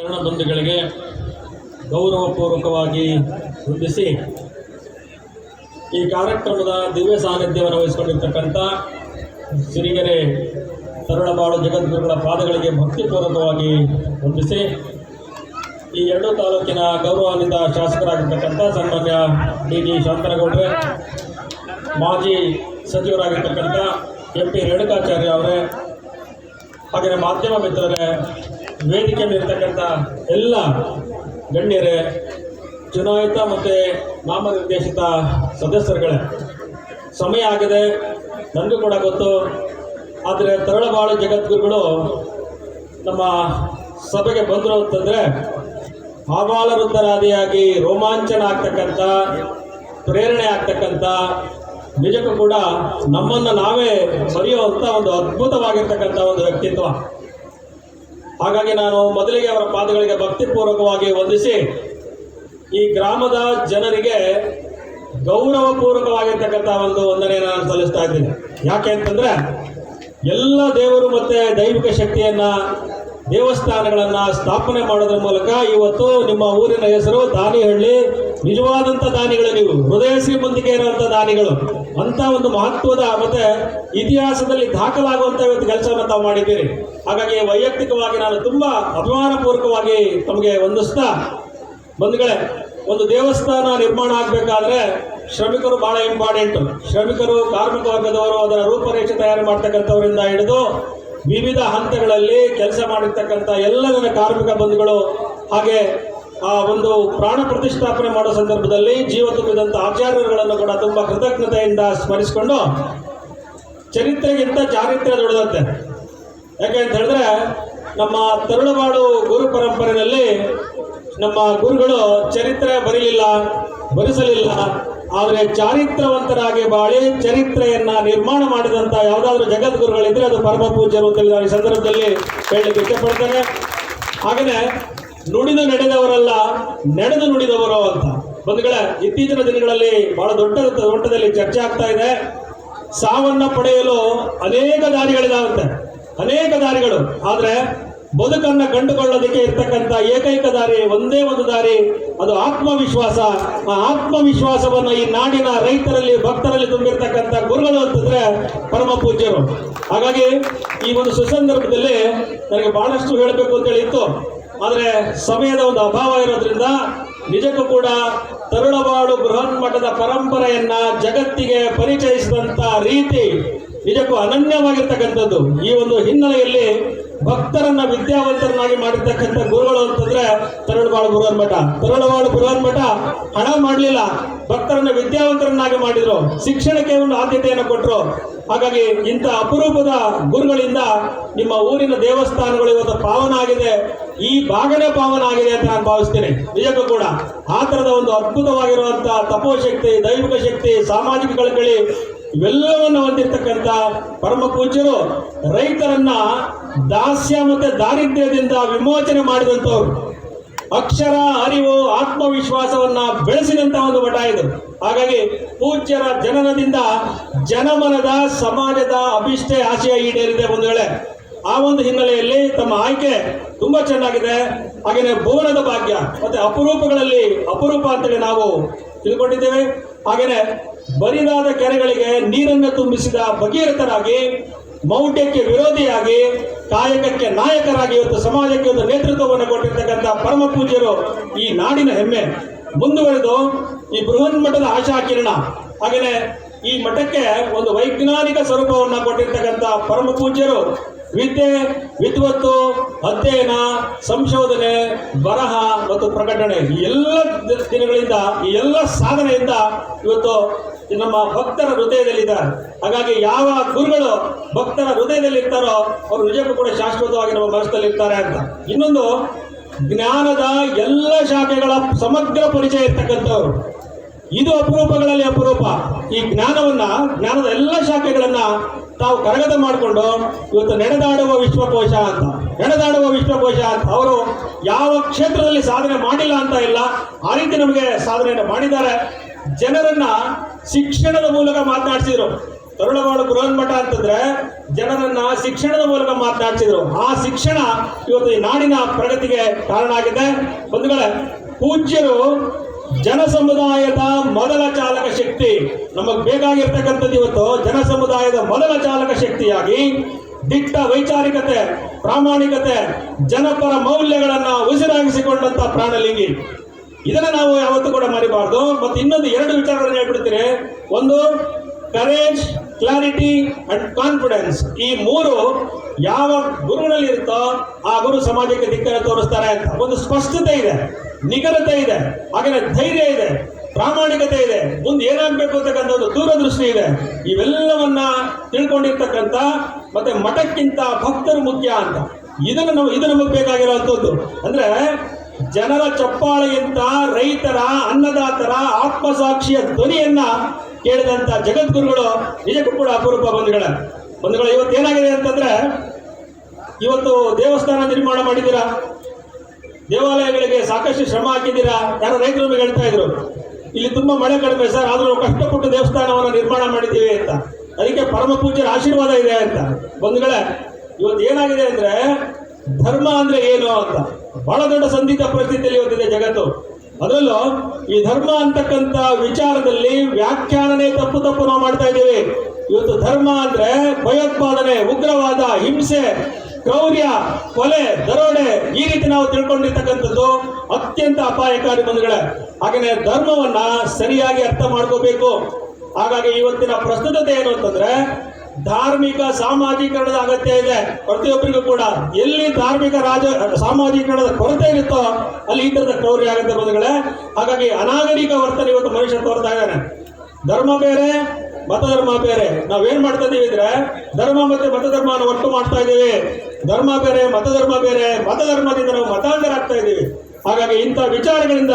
ಶರಣ ಗೌರವಪೂರ್ವಕವಾಗಿ ವಂದಿಸಿ ಈ ಕಾರ್ಯಕ್ರಮದ ದಿವ್ಯ ಸಾನ್ನಿಧ್ಯವನ್ನು ವಹಿಸಿಕೊಂಡಿರ್ತಕ್ಕಂಥ ಸಿರಿಗೆರೆ ತರಳಬಾಳು ಜಗದ್ಗುರುಗಳ ಪಾದಗಳಿಗೆ ಭಕ್ತಿಪೂರ್ವಕವಾಗಿ ವಂದಿಸಿ ಈ ಎರಡು ತಾಲೂಕಿನ ಗೌರವಾನ್ವಿತ ಶಾಸಕರಾಗಿರ್ತಕ್ಕಂಥ ಸನ್ಮಾನ್ಯ ಡಿ ಡಿ ಶಾಂತನಗೌಡ್ರೆ, ಮಾಜಿ ಸಚಿವರಾಗಿರ್ತಕ್ಕಂಥ ಎಂ ಪಿ ರೇಣುಕಾಚಾರ್ಯ ಅವರೇ, ಹಾಗೆಯೇ ಮಾಧ್ಯಮ ಮಿತ್ರರೇ ವೇದಿಕೆ ಮೇಲಿರ್ತಕ್ಕಂಥ ಎಲ್ಲ ಗಣ್ಯರೇ, ಚುನಾಯಿತ ಮತ್ತು ನಾಮನಿರ್ದೇಶಿತ ಸದಸ್ಯರುಗಳೇ, ಸಮಯ ಆಗಿದೆ, ನನಗೂ ಕೂಡ ಗೊತ್ತು. ಆದರೆ ತರಳಬಾಳು ಜಗದ್ಗುರುಗಳು ನಮ್ಮ ಸಭೆಗೆ ಬಂದರು ಅಂತಂದರೆ ಆಬಾಲವೃದ್ಧರಾದಿಯಾಗಿ ರೋಮಾಂಚನ ಆಗ್ತಕ್ಕಂಥ, ಪ್ರೇರಣೆ ಆಗ್ತಕ್ಕಂಥ, ನಿಜಕ್ಕೂ ಕೂಡ ನಮ್ಮನ್ನು ನಾವೇ ಮರೆಯುವಂಥ ಒಂದು ಅದ್ಭುತವಾಗಿರ್ತಕ್ಕಂಥ ಒಂದು ವ್ಯಕ್ತಿತ್ವ. ಹಾಗಾಗಿ ನಾನು ಮೊದಲಿಗೆ ಅವರ ಪಾದಗಳಿಗೆ ಭಕ್ತಿಪೂರ್ವಕವಾಗಿ ವಂದಿಸಿ, ಈ ಗ್ರಾಮದ ಜನರಿಗೆ ಗೌರವಪೂರ್ವಕವಾಗಿರ್ತಕ್ಕಂಥ ಒಂದು ವಂದನೆಯನ್ನು ನಾನು ಸಲ್ಲಿಸ್ತಾ ಇದ್ದೀನಿ. ಯಾಕೆ ಅಂತಂದರೆ, ಎಲ್ಲ ದೇವರು ಮತ್ತು ದೈವಿಕ ಶಕ್ತಿಯನ್ನು, ದೇವಸ್ಥಾನಗಳನ್ನು ಸ್ಥಾಪನೆ ಮಾಡೋದ್ರ ಮೂಲಕ ಇವತ್ತು ನಿಮ್ಮ ಊರಿನ ಹೆಸರು ದಾನಿಹಳ್ಳಿ. ನಿಜವಾದಂಥ ದಾನಿಗಳು ನೀವು. ಹೃದಯ ಶ್ರೀಮಂತಿಕೆ ಇರುವಂಥ ದಾನಿಗಳು. ಅಂತ ಒಂದು ಮಹತ್ವದ ಮತ್ತೆ ಇತಿಹಾಸದಲ್ಲಿ ದಾಖಲಾಗುವಂಥ ಇವತ್ತು ಕೆಲಸವನ್ನು ತಾವು ಮಾಡಿದ್ದೀರಿ. ಹಾಗಾಗಿ ವೈಯಕ್ತಿಕವಾಗಿ ನಾನು ತುಂಬ ಅಭಿಮಾನಪೂರ್ವಕವಾಗಿ ತಮಗೆ ವಂದಿಸ್ತಾ ಬಂಧುಗಳೇ, ಒಂದು ದೇವಸ್ಥಾನ ನಿರ್ಮಾಣ ಆಗಬೇಕಾದ್ರೆ ಶ್ರಮಿಕರು ಬಹಳ ಇಂಪಾರ್ಟೆಂಟ್ ಶ್ರಮಿಕರು, ಕಾರ್ಮಿಕ ವರ್ಗದವರು ಅದರ ರೂಪರೇಷೆ ತಯಾರು ಮಾಡ್ತಕ್ಕಂಥವರಿಂದ ಹಿಡಿದು ವಿವಿಧ ಹಂತಗಳಲ್ಲಿ ಕೆಲಸ ಮಾಡಿರ್ತಕ್ಕಂಥ ಎಲ್ಲ ನನ್ನ ಕಾರ್ಮಿಕ ಬಂಧುಗಳು, ಹಾಗೆ ಆ, ಒಂದು ಪ್ರಾಣ ಪ್ರತಿಷ್ಠಾಪನೆ ಮಾಡೋ ಸಂದರ್ಭದಲ್ಲಿ ಜೀವ ತುಂಬಿದಂಥ ಆಚಾರ್ಯರುಗಳನ್ನು ಕೂಡ ತುಂಬ ಕೃತಜ್ಞತೆಯಿಂದ ಸ್ಮರಿಸಿಕೊಂಡು ಚರಿತ್ರೆಗಿಂತ ಚಾರಿತ್ರ್ಯ ದೊಡ್ಡದಂತೆ. ಯಾಕೆ ಅಂತ ಹೇಳಿದ್ರೆ, ನಮ್ಮ ತರುಳಬಾಳು ಗುರು ಪರಂಪರೆಯಲ್ಲಿ ನಮ್ಮ ಗುರುಗಳು ಚರಿತ್ರೆ ಬರೀಲಿಲ್ಲ, ಬರಿಸಲಿಲ್ಲ, ಆದರೆ ಚಾರಿತ್ರವಂತರಾಗಿ ಬಾಳಿ ಚರಿತ್ರೆಯನ್ನು ನಿರ್ಮಾಣ ಮಾಡಿದಂಥ ಯಾವುದಾದ್ರೂ ಜಗದ್ಗುರುಗಳಿದ್ರೆ ಅದು ಪರಮ ಪೂಜ್ಯರು ಅಂತ ಈ ಸಂದರ್ಭದಲ್ಲಿ ಹೇಳಲಿಕ್ಕೆ ಇಷ್ಟಪಡ್ತೇನೆ. ಹಾಗೆಯೇ ನುಡಿದು ನಡೆದವರಲ್ಲ, ನಡೆದು ನುಡಿದವರು ಅಂತ. ಬಂಧುಗಳೇ, ಇತ್ತೀಚಿನ ದಿನಗಳಲ್ಲಿ ಬಹಳ ದೊಡ್ಡ ಮಟ್ಟದಲ್ಲಿ ಚರ್ಚೆ ಆಗ್ತಾ ಇದೆ. ಸಾವನ್ನ ಪಡೆಯಲು ಅನೇಕ ದಾರಿಗಳಿದಾವಂತೆ. ಅನೇಕ ದಾರಿಗಳು. ಆದರೆ ಬದುಕನ್ನ ಕಂಡುಕೊಳ್ಳೋದಕ್ಕೆ ಇರ್ತಕ್ಕಂಥ ಏಕೈಕ ದಾರಿ, ಒಂದೇ ಒಂದು ದಾರಿ, ಅದು ಆತ್ಮವಿಶ್ವಾಸ. ಆ ಆತ್ಮವಿಶ್ವಾಸವನ್ನು ಈ ನಾಡಿನ ರೈತರಲ್ಲಿ, ಭಕ್ತರಲ್ಲಿ ತುಂಬಿರ್ತಕ್ಕಂಥ ಗುರುಗಳು ಅಂತಂದ್ರೆ ಪರಮ ಪೂಜ್ಯರು. ಹಾಗಾಗಿ ಈ ಒಂದು ಸುಸಂದರ್ಭದಲ್ಲಿ ನನಗೆ ಬಹಳಷ್ಟು ಹೇಳಬೇಕು ಅಂತೇಳಿ ಇತ್ತು ಆದರೆ ಸಮಯದ ಒಂದು ಅಭಾವ ಇರೋದ್ರಿಂದ ನಿಜಕ್ಕೂ ಕೂಡ ತರುಳಬಾಳು ಬೃಹನ್ಮಠದ ಪರಂಪರೆಯನ್ನ ಜಗತ್ತಿಗೆ ಪರಿಚಯಿಸಿದಂತ ರೀತಿ ನಿಜಕ್ಕೂ ಅನನ್ಯವಾಗಿರ್ತಕ್ಕಂಥದ್ದು. ಈ ಒಂದು ಹಿನ್ನೆಲೆಯಲ್ಲಿ ಭಕ್ತರನ್ನ ವಿದ್ಯಾವಂತರನ್ನಾಗಿ ಮಾಡಿರ್ತಕ್ಕಂಥ ಗುರುಗಳು ಅಂತಂದ್ರೆ ತರಳಬಾಳು ಮಠ. ತರಳಬಾಳು ಮಠ ಹಣ ಮಾಡಲಿಲ್ಲ. ಭಕ್ತರನ್ನ ವಿದ್ಯಾವಂತರನ್ನಾಗಿ ಮಾಡಿದ್ರು. ಶಿಕ್ಷಣಕ್ಕೆ ಒಂದು ಆದ್ಯತೆಯನ್ನು ಕೊಟ್ಟರು ಹಾಗಾಗಿ ಇಂಥ ಅಪರೂಪದ ಗುರುಗಳಿಂದ ನಿಮ್ಮ ಊರಿನ ದೇವಸ್ಥಾನಗಳು ಇವತ್ತು ಪಾವನ ಆಗಿದೆ. ಈ ಭಾಗನೇ ಪಾವನ ಆಗಿದೆ ಅಂತ ನಾನು ಭಾವಿಸ್ತೇನೆ. ನಿಜಕ್ಕೂ ಕೂಡ ಆ ಥರದ ಒಂದು ಅದ್ಭುತವಾಗಿರುವಂಥ ತಪೋಶಕ್ತಿ, ದೈವಿಕ ಶಕ್ತಿ, ಸಾಮಾಜಿಕ ಕಳಕಳಿ ಇವೆಲ್ಲವನ್ನು ಹೊಂದಿರತಕ್ಕಂಥ ಪರಮ ಪೂಜ್ಯರು ರೈತರನ್ನ ದಾಸ್ಯ ಮತ್ತೆ ದಾರಿದ್ರ್ಯದಿಂದ ವಿಮೋಚನೆ ಮಾಡಿದಂಥವ್ರು. ಅಕ್ಷರ, ಅರಿವು, ಆತ್ಮವಿಶ್ವಾಸವನ್ನ ಬೆಳೆಸಿದಂತ ಒಂದು ಮಠ ಇದು. ಹಾಗಾಗಿ ಪೂಜ್ಯರ ಜನನದಿಂದ ಜನಮನದ ಸಮಾಜದ ಅಭಿಷ್ಠೆ ಆಶಯ ಈಡೇರಿದೆ ಒಂದು ವೇಳೆ. ಆ ಒಂದು ಹಿನ್ನೆಲೆಯಲ್ಲಿ ತಮ್ಮ ಆಯ್ಕೆ ತುಂಬಾ ಚೆನ್ನಾಗಿದೆ. ಹಾಗೆಯೇ ಭುವನದ ಭಾಗ್ಯ ಮತ್ತೆ ಅಪರೂಪಗಳಲ್ಲಿ ಅಪರೂಪ ಅಂತೇಳಿ ನಾವು ತಿಳ್ಕೊಂಡಿದ್ದೇವೆ. ಹಾಗೆಯೇ ಬರಿದಾದ ಕೆರೆಗಳಿಗೆ ನೀರನ್ನು ತುಂಬಿಸಿದ ಭಗೀರಥರಾಗಿ, ಮೌಢ್ಯಕ್ಕೆ ವಿರೋಧಿಯಾಗಿ, ಕಾಯಕಕ್ಕೆ ನಾಯಕರಾಗಿ ಇವತ್ತು ಸಮಾಜಕ್ಕೆ ಒಂದು ನೇತೃತ್ವವನ್ನು ಕೊಟ್ಟಿರ್ತಕ್ಕಂಥ ಪರಮ ಪೂಜ್ಯರು ಈ ನಾಡಿನ ಹೆಮ್ಮೆ. ಮುಂದುವರೆದು ಈ ಬೃಹನ್ ಮಠದ ಆಶಾ ಕಿರಣ ಹಾಗೆಯೇ ಈ ಮಠಕ್ಕೆ ಒಂದು ವೈಜ್ಞಾನಿಕ ಸ್ವರೂಪವನ್ನು ಕೊಟ್ಟಿರ್ತಕ್ಕಂಥ ಪರಮ ಪೂಜ್ಯರು ವಿದ್ಯೆ ವಿದ್ವತ್ತು, ಅಧ್ಯಯನ, ಸಂಶೋಧನೆ, ಬರಹ ಮತ್ತು ಪ್ರಕಟಣೆ ಈ ಎಲ್ಲ ದಿನಗಳಿಂದ, ಈ ಎಲ್ಲ ಸಾಧನೆಯಿಂದ ಇವತ್ತು ನಮ್ಮ ಭಕ್ತರ ಹೃದಯದಲ್ಲಿದ್ದಾರೆ. ಹಾಗಾಗಿ ಯಾವ ಗುರುಗಳು ಭಕ್ತರ ಹೃದಯದಲ್ಲಿ ಇರ್ತಾರೋ ಅವರು ನಿಜಕ್ಕೂ ಕೂಡ ಶಾಶ್ವತವಾಗಿ ನಮ್ಮ ಮನಸ್ಸಲ್ಲಿ ಇರ್ತಾರೆ ಅಂತ. ಇನ್ನೊಂದು, ಜ್ಞಾನದ ಎಲ್ಲ ಶಾಖೆಗಳ ಸಮಗ್ರ ಪರಿಚಯ ಇರ್ತಕ್ಕಂಥವ್ರು. ಇದು ಅಪರೂಪಗಳಲ್ಲಿ ಅಪರೂಪ. ಈ ಜ್ಞಾನವನ್ನ, ಜ್ಞಾನದ ಎಲ್ಲ ಶಾಖೆಗಳನ್ನ ತಾವು ಕರಗತ ಮಾಡಿಕೊಂಡು ಇವತ್ತು ನಡೆದಾಡುವ ವಿಶ್ವಕೋಶ ಅಂತ, ನಡೆದಾಡುವ ವಿಶ್ವಕೋಶ ಅಂತ ಅವರು ಯಾವ ಕ್ಷೇತ್ರದಲ್ಲಿ ಸಾಧನೆ ಮಾಡಿಲ್ಲ ಅಂತ ಇಲ್ಲ. ಆ ರೀತಿ ನಮಗೆ ಸಾಧನೆಯನ್ನು ಮಾಡಿದ್ದಾರೆ. ಜನರನ್ನ ಶಿಕ್ಷಣದ ಮೂಲಕ ಮಾತನಾಡಿಸಿದ್ರು. ತರುಣವಾಳು ಬೃಹನ್ಮಠ ಅಂತಂದ್ರೆ ಜನರನ್ನ ಶಿಕ್ಷಣದ ಮೂಲಕ ಮಾತನಾಡಿಸಿದ್ರು. ಆ ಶಿಕ್ಷಣ ಇವತ್ತು ಈ ನಾಡಿನ ಪ್ರಗತಿಗೆ ಕಾರಣ ಆಗಿದೆ. ಬಂಧುಗಳೇ, ಪೂಜ್ಯರು ಜನ ಸಮುದಾಯದ ಮೊದಲ ಚಾಲಕ ಶಕ್ತಿ, ನಮಗೆ ಬೇಕಾಗಿರ್ತಕ್ಕಂಥದ್ದು ಇವತ್ತು ಜನ ಸಮುದಾಯದ ಮೊದಲ ಚಾಲಕ ಶಕ್ತಿಯಾಗಿ ದಿಟ್ಟ ವೈಚಾರಿಕತೆ, ಪ್ರಾಮಾಣಿಕತೆ, ಜನಪರ ಮೌಲ್ಯಗಳನ್ನ ಉಸಿರಾಗಿಸಿಕೊಂಡಂತ ಪ್ರಾಣಲಿಂಗಿ. ಇದನ್ನ ನಾವು ಯಾವತ್ತೂ ಕೂಡ ಮರಿಬಾರ್ದು. ಮತ್ತೆ ಇನ್ನೊಂದು ಎರಡು ವಿಚಾರಗಳನ್ನು ಹೇಳ್ಬಿಡ್ತೀನಿ ಒಂದು ಕರೇಜ್ ಕ್ಲಾರಿಟಿ ಅಂಡ್ ಕಾನ್ಫಿಡೆನ್ಸ್ ಈ ಮೂರು ಯಾವ ಗುರುಗಳಲ್ಲಿ ಇರುತ್ತೋ ಆ ಗುರು ಸಮಾಜಕ್ಕೆ ದಿಕ್ಕನ್ನು ತೋರಿಸ್ತಾರೆ ಅಂತ. ಒಂದು ಸ್ಪಷ್ಟತೆ ಇದೆ. ನಿಖರತೆ ಇದೆ. ಹಾಗೆ ಧೈರ್ಯ ಇದೆ. ಪ್ರಾಮಾಣಿಕತೆ ಇದೆ. ಮುಂದೆ ಏನಾಗಬೇಕು ಅಂತಕ್ಕಂಥ ಒಂದು ದೂರದೃಷ್ಟಿ ಇದೆ. ಇವೆಲ್ಲವನ್ನ ತಿಳ್ಕೊಂಡಿರ್ತಕ್ಕಂಥ ಮತ್ತೆ ಮಠಕ್ಕಿಂತ ಭಕ್ತರು ಮುಖ್ಯ ಅಂತ. ಇದನ್ನು ನಾವು ಇದು ನಮಗೆ ಬೇಕಾಗಿರುವಂಥದ್ದು ಅಂದ್ರೆ ಜನರ ಚಪ್ಪಾಳೆಗಿಂತ ರೈತರ ಅನ್ನದಾತರ ಆತ್ಮಸಾಕ್ಷಿಯ ಧ್ವನಿಯನ್ನ ಕೇಳಿದಂತ ಜಗದ್ಗುರುಗಳು ನಿಜಕ್ಕೂ ಕೂಡ ಅಪರೂಪ ಬಂಧುಗಳ. ಬಂಧುಗಳು ಇವತ್ತು ಏನಾಗಿದೆ ಅಂತಂದ್ರೆ, ಇವತ್ತು ದೇವಸ್ಥಾನ ನಿರ್ಮಾಣ ಮಾಡಿದ್ದೀರಾ? ದೇವಾಲಯಗಳಿಗೆ ಸಾಕಷ್ಟು ಶ್ರಮ ಹಾಕಿದ್ದೀರಾ? ಯಾರೋ ರೈತರು ಹೇಳ್ತಾ ಇದ್ರು. ಇಲ್ಲಿ ತುಂಬಾ ಮಳೆ ಕಡಿಮೆ ಸರ್, ಆದರೂ ಕಷ್ಟಪಟ್ಟು ದೇವಸ್ಥಾನವನ್ನು ನಿರ್ಮಾಣ ಮಾಡಿದ್ದೀವಿ ಅಂತ. ಅದಕ್ಕೆ ಪರಮ ಪೂಜ್ಯರ ಆಶೀರ್ವಾದ ಇದೆ ಅಂತ. ಬಂಧುಗಳೇ, ಇವತ್ತು ಏನಾಗಿದೆ ಅಂದ್ರೆ ಧರ್ಮ ಅಂದ್ರೆ ಏನು ಅಂತ. ಬಹಳ ದೊಡ್ಡ ಸಂದಿಗ್ಧ ಪರಿಸ್ಥಿತಿಯಲ್ಲಿ ಇವತ್ತಿದೆ ಜಗತ್ತು. ಅದರಲ್ಲೂ ಈ ಧರ್ಮ ಅಂತಕ್ಕಂಥ ವಿಚಾರದಲ್ಲಿ ವ್ಯಾಖ್ಯಾನನೇ ತಪ್ಪು ತಪ್ಪು ನಾವು ಮಾಡ್ತಾ ಇದ್ದೀವಿ. ಇವತ್ತು ಧರ್ಮ ಅಂದ್ರೆ ಭಯೋತ್ಪಾದನೆ, ಉಗ್ರವಾದ, ಹಿಂಸೆ ಕ್ರೌರ್ಯ ಕೊಲೆ, ದರೋಡೆ ಈ ರೀತಿ ನಾವು ತಿಳ್ಕೊಂಡಿರ್ತಕ್ಕಂಥದ್ದು ಅತ್ಯಂತ ಅಪಾಯಕಾರಿ ಬಂಧುಗಳೇ. ಹಾಗೆಯೇ ಧರ್ಮವನ್ನ ಸರಿಯಾಗಿ ಅರ್ಥ ಮಾಡ್ಕೋಬೇಕು. ಹಾಗಾಗಿ ಇವತ್ತಿನ ಪ್ರಸ್ತುತತೆ ಏನು ಅಂತಂದ್ರೆ, ಧಾರ್ಮಿಕ ಸಾಮಾಜೀಕರಣದ ಅಗತ್ಯ ಇದೆ. ಪ್ರತಿಯೊಬ್ಬರಿಗೂ ಕೂಡ ಎಲ್ಲಿ ಧಾರ್ಮಿಕ ರಾಜ, ಸಾಮಾಜೀಕರಣದ ಕೊರತೆ ಇರುತ್ತೋ ಅಲ್ಲಿ ಈ ಥರದ ಕ್ರೌರ್ಯ ಆಗುತ್ತೆ ಬಂಧುಗಳೇ. ಹಾಗಾಗಿ ಅನಾಗರಿಕ ವರ್ತನೆ ಇವತ್ತು ಮನುಷ್ಯ ತೋರ್ತಾ ಇದ್ದಾನೆ ಧರ್ಮ ಬೇರೆ ಮತಧರ್ಮ ಬೇರೆ. ನಾವೇನ್ ಮಾಡ್ತಾ ಇದೀವಿ ಅಂದ್ರೆ, ಧರ್ಮ ಮತ್ತೆ ಮತಧರ್ಮನ ಒಟ್ಟು ಮಾಡ್ತಾ ಇದ್ದೀವಿ ಧರ್ಮ ಬೇರೆ, ಮತಧರ್ಮ ಬೇರೆ, ಮತಧರ್ಮದಿಂದ ನಾವು ಮತಾಂತರ ಆಗ್ತಾ ಇದ್ದೀವಿ ಹಾಗಾಗಿ ಇಂಥ ವಿಚಾರಗಳಿಂದ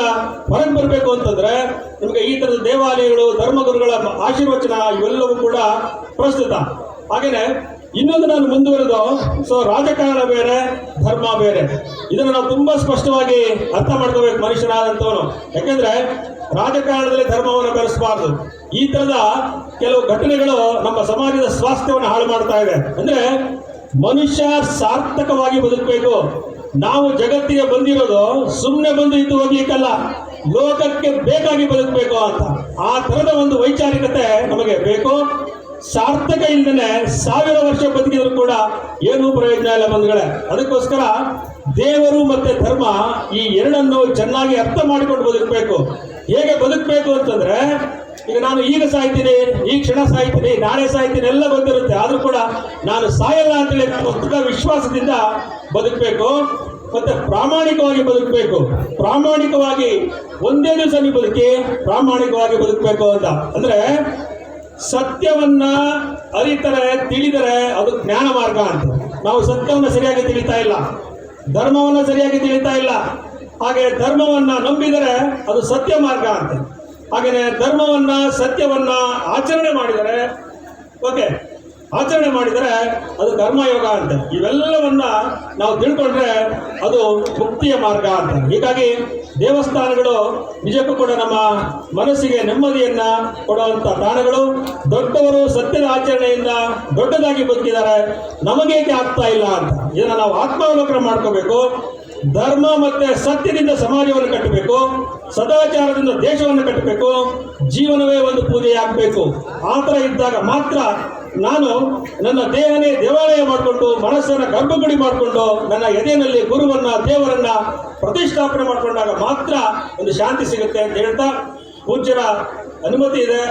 ಹೊರಗೆ ಬರಬೇಕು ಅಂತಂದ್ರೆ, ನಿಮಗೆ ಈ ಥರದ ದೇವಾಲಯಗಳು, ಧರ್ಮಗುರುಗಳ ಆಶೀರ್ವಚನ ಇವೆಲ್ಲವೂ ಕೂಡ ಪ್ರಸ್ತುತ. ಹಾಗೇನೆ, ಇನ್ನೊಂದು ನಾನು ಮುಂದುವರೆದು, ಸೊ ರಾಜಕಾರಣ ಬೇರೆ, ಧರ್ಮ ಬೇರೆ. ಇದನ್ನು ನಾವು ತುಂಬಾ ಸ್ಪಷ್ಟವಾಗಿ ಅರ್ಥ ಮಾಡ್ಕೋಬೇಕು ಮನುಷ್ಯನಾದಂಥವನು. ಯಾಕೆಂದ್ರೆ, ರಾಜಕಾರಣದಲ್ಲಿ ಧರ್ಮವನ್ನು ಬೆರೆಸಬಾರ್ದು. ಈ ತರದ ಕೆಲವು ಘಟನೆಗಳು ನಮ್ಮ ಸಮಾಜದ ಸ್ವಾಸ್ಥ್ಯವನ್ನು ಹಾಳು ಮಾಡ್ತಾ ಇದೆ. ಅಂದ್ರೆ ಮನುಷ್ಯ ಸಾರ್ಥಕವಾಗಿ ಬದುಕಬೇಕು. ನಾವು ಜಗತ್ತಿಗೆ ಬಂದಿರೋದು ಸುಮ್ಮನೆ ಬಂದು ಇದ್ದು ಹೋಗ್ಲಿಕ್ಕಲ್ಲ, ಲೋಕಕ್ಕೆ ಬೇಕಾಗಿ ಬದುಕಬೇಕು ಅಂತ. ಆ ತರದ ಒಂದು ವೈಚಾರಿಕತೆ ನಮಗೆ ಬೇಕು. ಸಾರ್ಥಕ ಇಲ್ಲದೇ ಸಾವಿರ ವರ್ಷ ಬದುಕಿದ್ರು ಕೂಡ ಏನೂ ಪ್ರಯೋಜನ ಇಲ್ಲ ಬಂಧುಗಳೇ. ಅದಕ್ಕೋಸ್ಕರ ದೇವರು ಮತ್ತೆ ಧರ್ಮ ಈ ಎರಡನ್ನು ಚೆನ್ನಾಗಿ ಅರ್ಥ ಮಾಡಿಕೊಂಡು ಬದುಕಬೇಕು. ಹೇಗೆ ಬದುಕಬೇಕು ಅಂತಂದ್ರೆ ಈಗ ನಾನು ಈಗ ಸಾಯ್ತೀನಿ, ಈ ಕ್ಷಣ ಸಾಯ್ತೀನಿ, ನಾಳೆ ಸಾಯ್ತೀನಿ, ಎಲ್ಲ ಗೊತ್ತಿರುತ್ತೆ ಆದರೂ ಕೂಡ ನಾನು ಸಾಯಲ್ಲ ಅಂತೇಳಿ ದೃಢ ವಿಶ್ವಾಸದಿಂದ ಬದುಕಬೇಕು. ಮತ್ತೆ ಪ್ರಾಮಾಣಿಕವಾಗಿ ಬದುಕಬೇಕು. ಪ್ರಾಮಾಣಿಕವಾಗಿ ಒಂದೇ ದಿವಸ ನೀವು ಬದುಕಿ ಪ್ರಾಮಾಣಿಕವಾಗಿ ಬದುಕಬೇಕು ಅಂತ. ಅಂದ್ರೆ ಸತ್ಯವನ್ನ ಅರಿತರೆ, ತಿಳಿದರೆ ಅದು ಜ್ಞಾನ ಮಾರ್ಗ ಅಂತ. ನಾವು ಸತ್ಯವನ್ನ ಸರಿಯಾಗಿ ತಿಳಿತಾ ಇಲ್ಲ. ಧರ್ಮವನ್ನ ಸರಿಯಾಗಿ ತಿಳಿತಾ ಇಲ್ಲ. ಹಾಗೆ ಧರ್ಮವನ್ನ ನಂಬಿದರೆ ಅದು ಸತ್ಯ ಮಾರ್ಗ ಅಂತ. ಹಾಗೆಯೇ ಧರ್ಮವನ್ನ, ಸತ್ಯವನ್ನ ಆಚರಣೆ ಮಾಡಿದರೆ, ಓಕೆ, ಆಚರಣೆ ಮಾಡಿದರೆ ಅದು ಕರ್ಮಯೋಗ ಅಂತ. ಇವೆಲ್ಲವನ್ನ ನಾವು ತಿಳ್ಕೊಂಡ್ರೆ ಅದು ಮುಕ್ತಿಯ ಮಾರ್ಗ ಅಂತ. ಹೀಗಾಗಿ ದೇವಸ್ಥಾನಗಳು ನಿಜಕ್ಕೂ ಕೂಡ ನಮ್ಮ ಮನಸ್ಸಿಗೆ ನೆಮ್ಮದಿಯನ್ನ ಕೊಡುವಂತ ತಾಣಗಳು. ದೊಡ್ಡವರು ಸತ್ಯದ ಆಚರಣೆಯಿಂದ ದೊಡ್ಡದಾಗಿ ಬದುಕಿದ್ದಾರೆ ನಮಗೇಕೆ ಆಗ್ತಾ ಇಲ್ಲ ಅಂತ. ಇದನ್ನ ನಾವು ಆತ್ಮಾವಲೋಕನ ಮಾಡ್ಕೋಬೇಕು. ಧರ್ಮ ಮತ್ತೆ ಸತ್ಯದಿಂದ ಸಮಾಜವನ್ನು ಕಟ್ಟಬೇಕು. ಸದಾಚಾರದಿಂದ ದೇಶವನ್ನು ಕಟ್ಟಬೇಕು, ಜೀವನವೇ ಒಂದು ಪೂಜೆ ಆಗಬೇಕು ಆ ಥರ ಇದ್ದಾಗ ಮಾತ್ರ ನಾನು ನನ್ನ ದೇಹನೇ ದೇವಾಲಯ ಮಾಡಿಕೊಂಡು, ಮನಸ್ಸನ್ನ ಗರ್ಭಗುಡಿ ಮಾಡಿಕೊಂಡು, ನನ್ನ ಎದೆಯಲ್ಲಿ ಗುರುವನ್ನ, ದೇವರನ್ನ ಪ್ರತಿಷ್ಠಾಪನೆ ಮಾಡಿಕೊಂಡಾಗ ಮಾತ್ರ ಒಂದು ಶಾಂತಿ ಸಿಗುತ್ತೆ ಅಂತ ಹೇಳ್ತಾ ಪೂಜ್ಯರ ಅನುಮತಿ ಇದೆ.